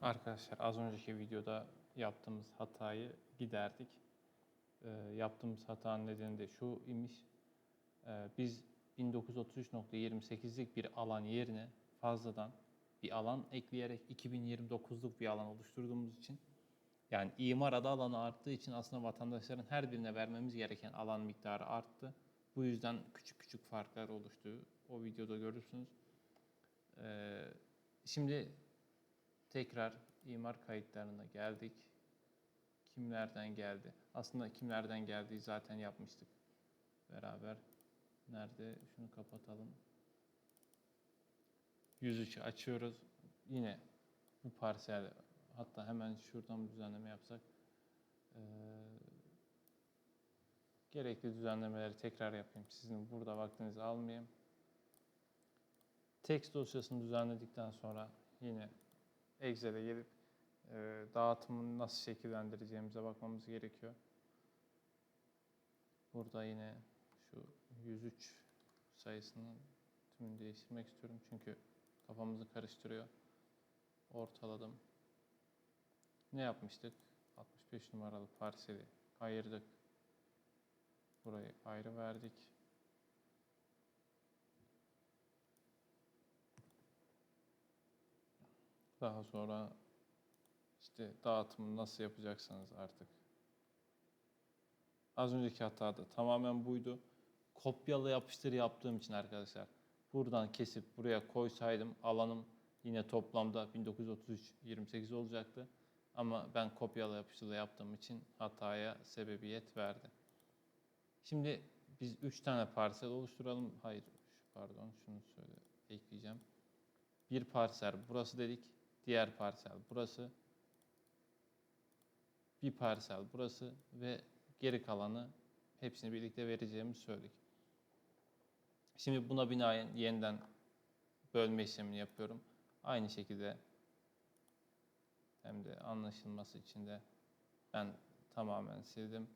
Arkadaşlar az önceki videoda yaptığımız hatayı giderdik. Ee, yaptığımız hatanın nedeni de şu imiş. Ee, biz 1933.28'lik bir alan yerine fazladan bir alan ekleyerek 2029'luk bir alan oluşturduğumuz için yani imar adı alanı arttığı için aslında vatandaşların her birine vermemiz gereken alan miktarı arttı. Bu yüzden küçük küçük farklar oluştu. O videoda görürsünüz. Ee, şimdi tekrar imar kayıtlarına geldik. Kimlerden geldi? Aslında kimlerden geldiği zaten yapmıştık beraber. Nerede? Şunu kapatalım. 103'ü açıyoruz. Yine bu parsel hatta hemen şuradan düzenleme yapsak ee, gerekli düzenlemeleri tekrar yapayım. Sizin burada vaktinizi almayayım. Text dosyasını düzenledikten sonra yine Excel'e gelip e, dağıtımını nasıl şekillendireceğimize bakmamız gerekiyor. Burada yine şu 103 sayısının tümünü değiştirmek istiyorum çünkü kafamızı karıştırıyor. Ortaladım. Ne yapmıştık? 65 numaralı parseli ayırdık. Burayı ayrı verdik. Daha sonra işte dağıtımı nasıl yapacaksanız artık. Az önceki hatada tamamen buydu. Kopyala yapıştır yaptığım için arkadaşlar. Buradan kesip buraya koysaydım alanım yine toplamda 1933 28 olacaktı. Ama ben kopyala yapıştırla yaptığım için hataya sebebiyet verdi. Şimdi biz 3 tane parsel oluşturalım. Hayır, pardon şunu söyle ekleyeceğim. Bir parsel burası dedik. Diğer parsel burası. Bir parsel burası ve geri kalanı hepsini birlikte vereceğimizi söyledik. Şimdi buna binaen yeniden bölme işlemini yapıyorum. Aynı şekilde hem de anlaşılması için de ben tamamen sildim.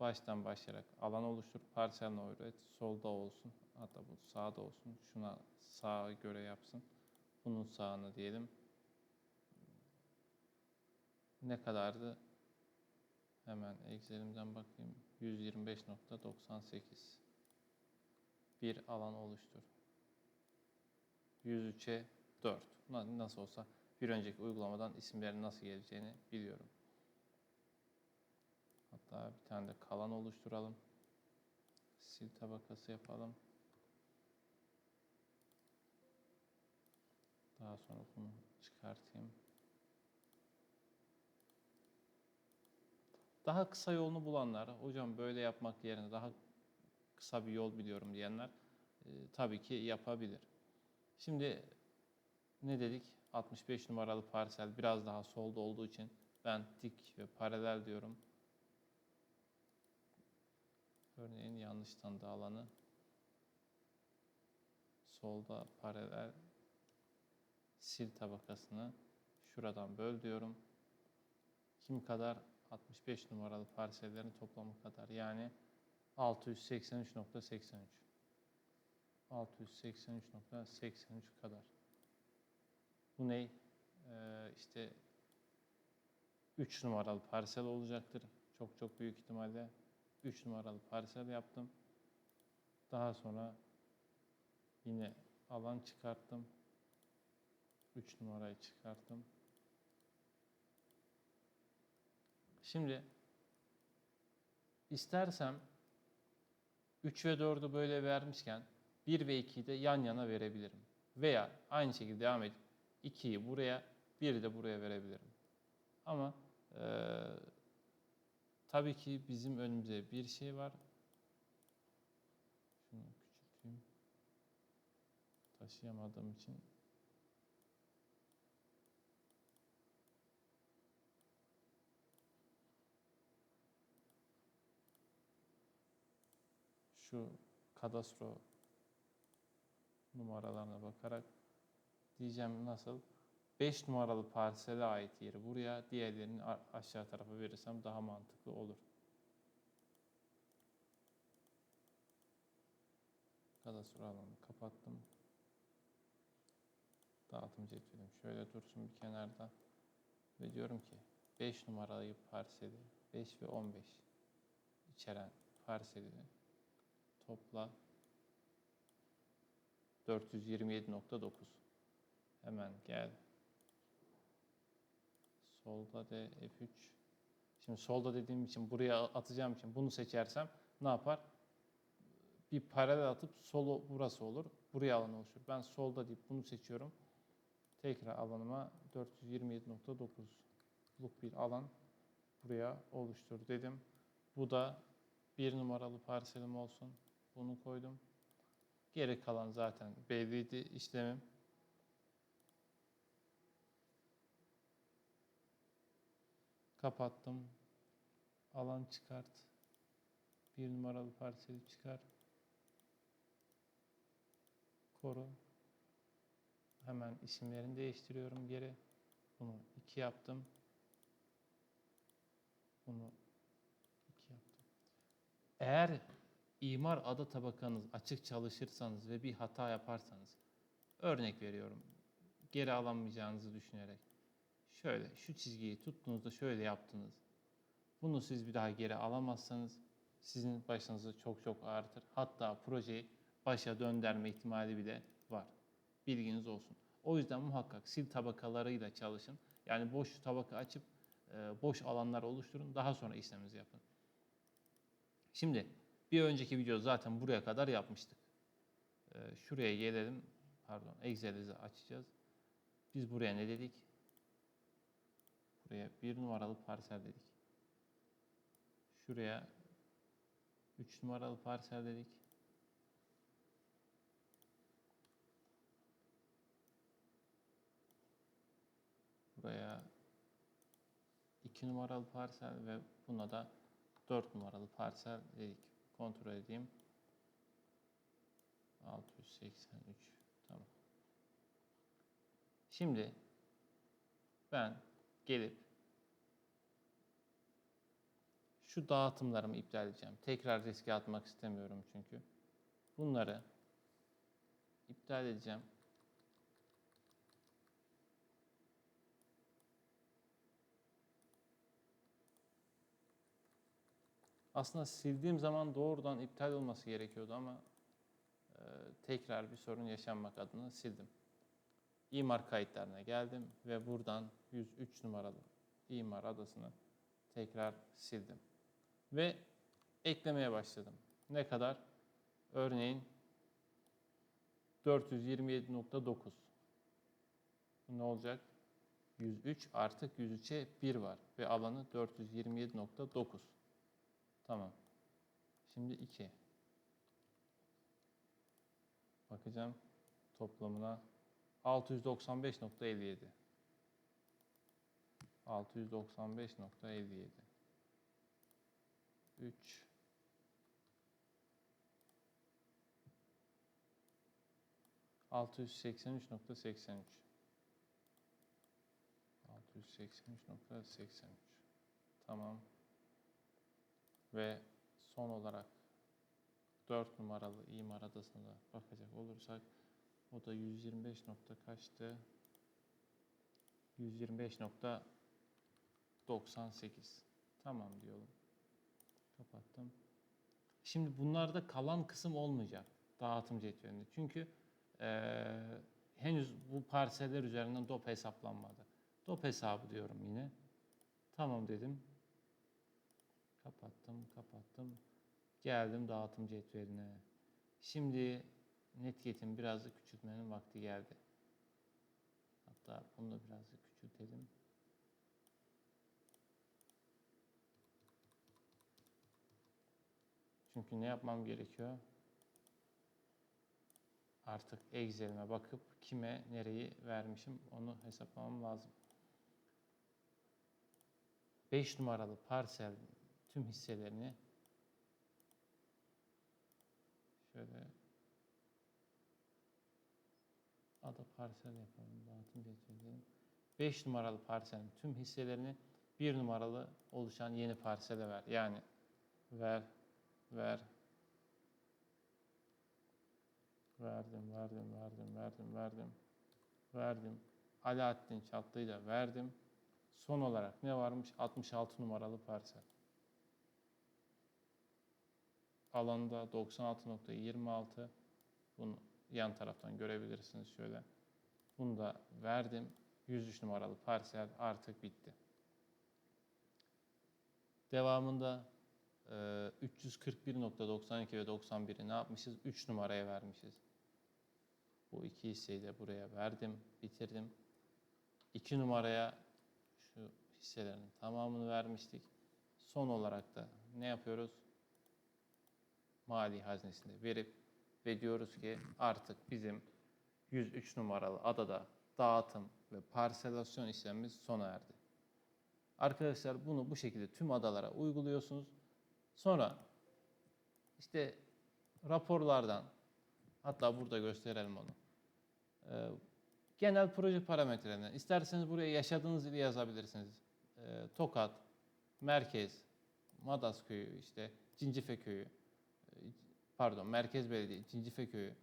Baştan başlayarak alan oluştur. Parsel no üret. Solda olsun. Hatta bu sağda olsun. Şuna sağa göre yapsın. Bunun sağını diyelim. Ne kadardı? Hemen Excel'imden bakayım. 125.98 bir alan oluştur. 103'e 4. Na- Nasıl olsa bir önceki uygulamadan isimlerin nasıl geleceğini biliyorum. Hatta bir tane de kalan oluşturalım. Sil tabakası yapalım. Daha sonra bunu çıkartayım. Daha kısa yolunu bulanlar, hocam böyle yapmak yerine daha kısa bir yol biliyorum diyenler e, tabii ki yapabilir. Şimdi ne dedik? 65 numaralı parsel biraz daha solda olduğu için ben dik ve paralel diyorum. Örneğin yanlış tanıdığı alanı solda paralel sil tabakasını şuradan böl diyorum. Kim kadar? 65 numaralı parsellerin toplamı kadar. Yani 683.83. 683.83 kadar. Bu ne? Ee, işte 3 numaralı parsel olacaktır. Çok çok büyük ihtimalle 3 numaralı parsel yaptım. Daha sonra yine alan çıkarttım. 3 numarayı çıkarttım. Şimdi istersem 3 ve 4'ü böyle vermişken 1 ve 2'yi de yan yana verebilirim. Veya aynı şekilde devam edip 2'yi buraya, 1'i de buraya verebilirim. Ama eee tabii ki bizim önümüze bir şey var. Şunu küçülteyim. Taşıyamadığım için şu kadastro numaralarına bakarak diyeceğim nasıl 5 numaralı parsele ait yeri buraya diğerlerini aşağı tarafa verirsem daha mantıklı olur. Kadastro alanını kapattım. Dağıtım cetvelim şöyle dursun bir kenarda. Ve diyorum ki 5 numaralı parseli 5 ve 15 içeren parseli topla 427.9 hemen gel. Solda de F3 şimdi solda dediğim için buraya atacağım için bunu seçersem ne yapar? Bir paralel atıp solu burası olur. Buraya alan oluşur. Ben solda deyip bunu seçiyorum. Tekrar alanıma 427.9'luk bir alan buraya oluştur dedim. Bu da bir numaralı parselim olsun bunu koydum Geri kalan zaten belliydi işlemim. Kapattım. Alan çıkart. Bir numaralı parseli çıkar. Koru. Hemen isimlerini değiştiriyorum geri. Bunu 2 yaptım. Bunu 2 yaptım. Eğer imar ada tabakanız açık çalışırsanız ve bir hata yaparsanız örnek veriyorum geri alamayacağınızı düşünerek şöyle şu çizgiyi tuttuğunuzda şöyle yaptınız. Bunu siz bir daha geri alamazsanız sizin başınızı çok çok ağrıtır. Hatta projeyi başa döndürme ihtimali bile var. Bilginiz olsun. O yüzden muhakkak sil tabakalarıyla çalışın. Yani boş tabaka açıp e, boş alanlar oluşturun. Daha sonra işleminizi yapın. Şimdi bir önceki video zaten buraya kadar yapmıştık. Ee, şuraya gelelim. Pardon. Excel'i açacağız. Biz buraya ne dedik? Buraya bir numaralı parsel dedik. Şuraya 3 numaralı parsel dedik. Buraya 2 numaralı parsel ve buna da 4 numaralı parsel dedik. Kontrol edeyim. 683. Tamam. Şimdi ben gelip şu dağıtımlarımı iptal edeceğim. Tekrar riske atmak istemiyorum çünkü. Bunları iptal edeceğim. Aslında sildiğim zaman doğrudan iptal olması gerekiyordu ama e, tekrar bir sorun yaşanmak adına sildim. İmar kayıtlarına geldim ve buradan 103 numaralı imar adasını tekrar sildim. Ve eklemeye başladım. Ne kadar? Örneğin 427.9. Bu ne olacak? 103 artık 103'e 1 var ve alanı 427.9. Tamam. Şimdi 2. Bakacağım toplamına 695.57. 695.57. 3 683.83 683.83 Tamam. Ve son olarak 4 numaralı imar adasına bakacak olursak o da 125 nokta kaçtı? 125.98 Tamam diyorum. Kapattım. Şimdi bunlarda kalan kısım olmayacak dağıtım cetvelinde. Çünkü eee, henüz bu parseller üzerinden DOP hesaplanmadı. DOP hesabı diyorum yine. Tamam dedim. Kapattım, kapattım. Geldim dağıtım cetveline. Şimdi netgetin biraz da küçültmenin vakti geldi. Hatta bunu da biraz da küçültelim. Çünkü ne yapmam gerekiyor? Artık Excel'ime bakıp kime nereyi vermişim onu hesaplamam lazım. 5 numaralı parsel tüm hisselerini şöyle ada parsel yapalım. Dağıtım geçelim. 5 numaralı parselin tüm hisselerini 1 numaralı oluşan yeni parsele ver. Yani ver, ver, verdim, verdim, verdim, verdim, verdim, verdim. Alaaddin Çatlı'yı da verdim. Son olarak ne varmış? 66 numaralı parsel. Alanda 96.26. Bunu yan taraftan görebilirsiniz şöyle. Bunu da verdim. 103 numaralı parsel artık bitti. Devamında e, 341.92 ve 91'i ne yapmışız? 3 numaraya vermişiz. Bu iki hisseyi de buraya verdim, bitirdim. 2 numaraya şu hisselerin tamamını vermiştik. Son olarak da ne yapıyoruz? Mali haznesinde verip ve diyoruz ki artık bizim 103 numaralı adada dağıtım ve parselasyon işlemimiz sona erdi. Arkadaşlar bunu bu şekilde tüm adalara uyguluyorsunuz. Sonra işte raporlardan hatta burada gösterelim onu. Ee, genel proje parametrelerinden isterseniz buraya yaşadığınız ili yazabilirsiniz. Ee, Tokat, Merkez, Madas Köyü, işte Cincife Köyü, pardon Merkez Belediye, Cincife Köyü.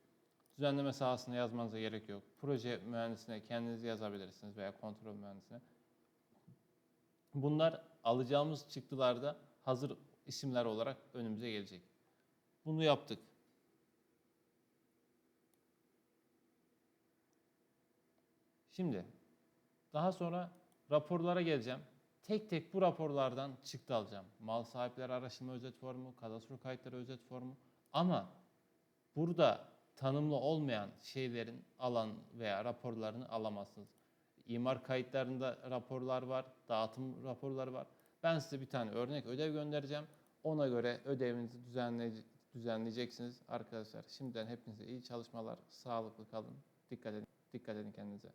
Düzenleme sahasını yazmanıza gerek yok. Proje mühendisine kendiniz yazabilirsiniz veya kontrol mühendisine. Bunlar alacağımız çıktılarda hazır isimler olarak önümüze gelecek. Bunu yaptık. Şimdi daha sonra raporlara geleceğim. Tek tek bu raporlardan çıktı alacağım. Mal sahipleri araştırma özet formu, kadastro kayıtları özet formu. Ama burada tanımlı olmayan şeylerin alan veya raporlarını alamazsınız. İmar kayıtlarında raporlar var, dağıtım raporları var. Ben size bir tane örnek ödev göndereceğim. Ona göre ödevinizi düzenleye- düzenleyeceksiniz arkadaşlar. Şimdiden hepinize iyi çalışmalar, sağlıklı kalın, dikkat edin, dikkat edin kendinize.